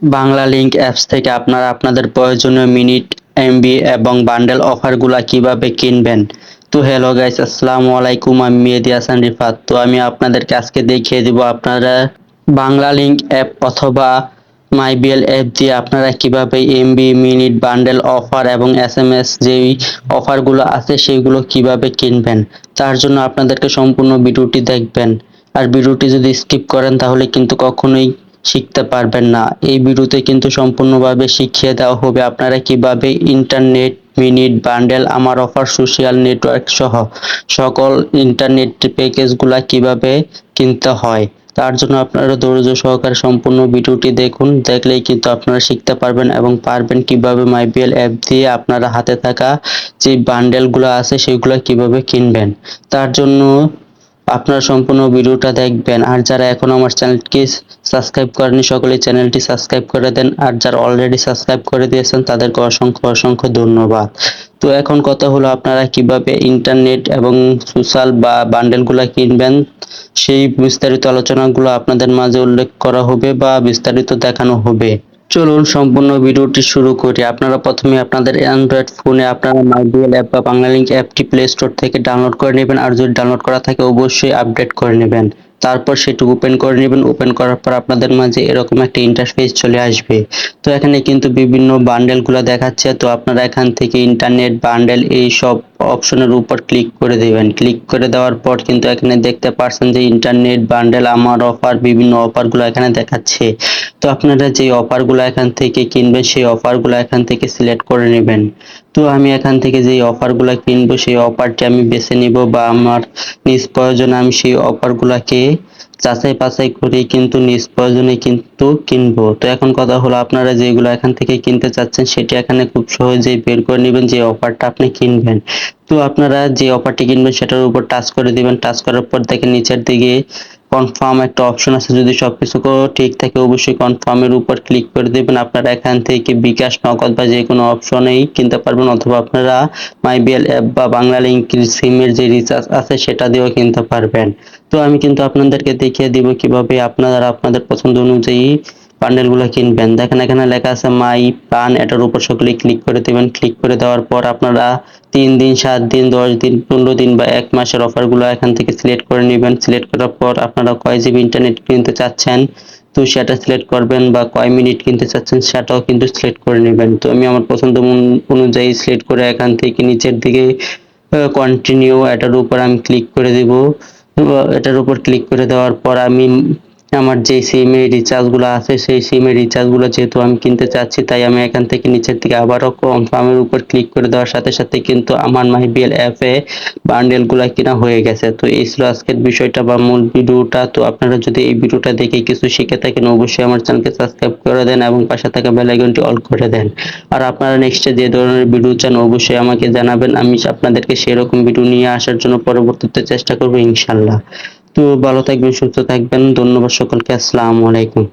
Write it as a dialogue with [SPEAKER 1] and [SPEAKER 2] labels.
[SPEAKER 1] Bangla link apps থেকে আপনারা আপনাদের প্রয়োজনীয় মিনিট এমবি এবং বান্ডেল অফারগুলা কীভাবে কিনবেন? তো হ্যালো গাইস আসসালামু আলাইকুম, আমি মেহেদি হাসান রিফাত। তো আমি আপনাদেরকে আজকে দেখিয়ে দিব আপনারা বাংলা লিংক অ্যাপ অথবা মাইবিএল অ্যাপ দিয়ে আপনারা কীভাবে এমবি মিনিট বান্ডেল অফার এবং এস এম এস যেই অফারগুলো আছে সেইগুলো কীভাবে কিনবেন? তার জন্য আপনাদেরকে সম্পূর্ণ ভিডিওটি দেখবেন। আর ভিডিওটি যদি স্কিপ করেন তাহলে কিন্তু কখনোই শিখতে পারবেন না। এই ভিডিওতে কিন্তু সম্পূর্ণভাবে শিখিয়ে দেওয়া হবে আপনারা কীভাবে ইন্টারনেট মিনিট বান্ডেল আমার অফার সোশ্যাল নেটওয়ার্ক সহ সকল ইন্টারনেট প্যাকেজগুলা কীভাবে কিনতে হয়। তার জন্য আপনারা ধৈর্য সহকারে সম্পূর্ণ ভিডিওটি দেখুন। দেখলেই কিন্তু আপনারা শিখতে পারবেন এবং পারবেন কীভাবে মাইবিএল অ্যাপ দিয়ে আপনারা হাতে থাকা যে বান্ডেলগুলো আছে, সেগুলো কীভাবে কিনবেন। তার জন্য আপনারা সম্পূর্ণ ভিডিওটা দেখবেন। আর যারা এখন আমার চ্যানেলটি সাবস্ক্রাইব করেনি সকলে চ্যানেলটি সাবস্ক্রাইব করে দেন। আর যারা অলরেডি সাবস্ক্রাইব করে দিয়েছেন, তাদেরকে অসংখ্য অসংখ্য ধন্যবাদ। তো এখন কথা হলো আপনারা কীভাবে ইন্টারনেট এবং সোশ্যাল বা বান্ডেলগুলো কিনবেন, সেই বিস্তারিত আলোচনাগুলো আপনাদের মাঝে উল্লেখ করা হবে বা বিস্তারিত দেখানো হবে। চলুন সম্পূর্ণ ভিডিওটি শুরু করি। আপনারা প্রথমে আপনাদের অ্যান্ড্রয়েড ফোনে আপনারা মাইবিএল অ্যাপ বা বাংলালিংক অ্যাপটি প্লে স্টোর থেকে ডাউনলোড করে নেবেন। আর যদি ডাউনলোড করা থাকে, অবশ্যই আপডেট করে নেবেন। তারপর সেটি ওপেন করে নেবেন। ওপেন করার পর আপনাদের মাঝে এরকম একটা ইন্টারফেস চলে আসবে। তো এখানে কিন্তু বিভিন্ন বান্ডেলগুলো দেখাচ্ছে। তো আপনারা এখান থেকে ইন্টারনেট বান্ডেল এই সব অপশনের উপর ক্লিক করে দেবেন। ক্লিক করে দেওয়ার পর কিন্তু এখানে দেখতে পারছেন যে ইন্টারনেট বান্ডেল আমার অফার বিভিন্ন অফারগুলো এখানে দেখাচ্ছে। তো আপনারা যে অফারগুলো এখান থেকে কিনবেন, সেই অফারগুলো এখান থেকে সিলেক্ট করে নেবেন। তো আমি এখান থেকে যে অফারগুলো কিনবো, সেই অফারটি আমি বেছে নিব বা আমার নিজ প্রয়োজনে আমি সেই অফারগুলোকে যাচাই বাছাই করে কিন্তু নিজ প্রয়োজনে কিন্তু কিনবো। তো এখন কথা হলো আপনারা যেগুলো এখান থেকে কিনতে চাচ্ছেন, সেটি এখানে খুব সহজেই বের করে নেবেন, যে অফারটা আপনি কিনবেন। তো আপনারা যে অফারটি কিনবেন, সেটার উপর টাচ করে দিবেন। টাচ করার পর দেখেন নিচের দিকে কনফার্ম একটা অপশন আছে। যদি সবকিছু ঠিক থাকে, অবশ্যই কনফার্মের উপর ক্লিক করে দেবেন। আপনারা এখান থেকে বিকাশ, নগদ বা যে কোনো অপশনেই কিনতে পারবেন, অথবা আপনারা মাইবিএল অ্যাপ বা বাংলা লিঙ্ক সিমের যে রিচার্জ আছে, সেটা দিয়েও কিনতে পারবেন। তো আমি কিন্তু আপনাদেরকে দেখিয়ে দিব কীভাবে আপনারা আপনাদের পছন্দ অনুযায়ী বান্ডেলগুলো কিনবেন। দেখেন এখানে লেখা আছে, মাই প্ল্যান এটার উপর সকলে ক্লিক করে দেবেন। ক্লিক করে দেওয়ার পর আপনারা তিন দিন, সাত দিন, দশ দিন, পনেরো দিন বা এক মাসের অফারগুলো এখান থেকে সিলেক্ট করে নেবেন। সিলেক্ট করার পর আপনারা কয় জিবি ইন্টারনেট কিনতে চাচ্ছেন, তো সেটা সিলেক্ট করবেন বা কয় মিনিট কিনতে চাচ্ছেন, সেটাও কিন্তু সিলেক্ট করে নেবেন। তো আমি আমার পছন্দ অনুযায়ী সিলেক্ট করে এখান থেকে নিচের দিকে কন্টিনিউ এটার উপর আমি ক্লিক করে দিব। এটার উপর ক্লিক করে দেওয়ার পর আমি আমার যে সিমের রিচার্জগুলো আছে, সেই সিমের রিচার্জগুলো যেহেতু আমি কিনতে চাচ্ছি, তাই আমি এখান থেকে নিচের দিকে আবারও কনফার্মের উপর ক্লিক করে দেওয়ার সাথে সাথে কিন্তু আমার মাইবিএল অ্যাপে বান্ডেলগুলো কিনা হয়ে গেছে। তো এই ছিল আজকের বিষয়টা বা মূল ভিডিওটা। তো আপনারা যদি এই ভিডিওটা দেখে কিছু শিখে থাকেন, অবশ্যই আমার চ্যানেলকে সাবস্ক্রাইব করে দেন এবং পাশে থাকা বেল আইকনটি অল করে দেন। আর আপনারা নেক্সটে যে ধরনের ভিডিও চান, অবশ্যই আমাকে জানাবেন। আমি আপনাদেরকে সেরকম ভিডিও নিয়ে আসার জন্য পরবর্তীতে চেষ্টা করব ইনশাল্লাহ। ভালো থাকবেন সুস্থ থাকবেন। ধন্যবাদ সকলকে আসসালামু আলাইকুম।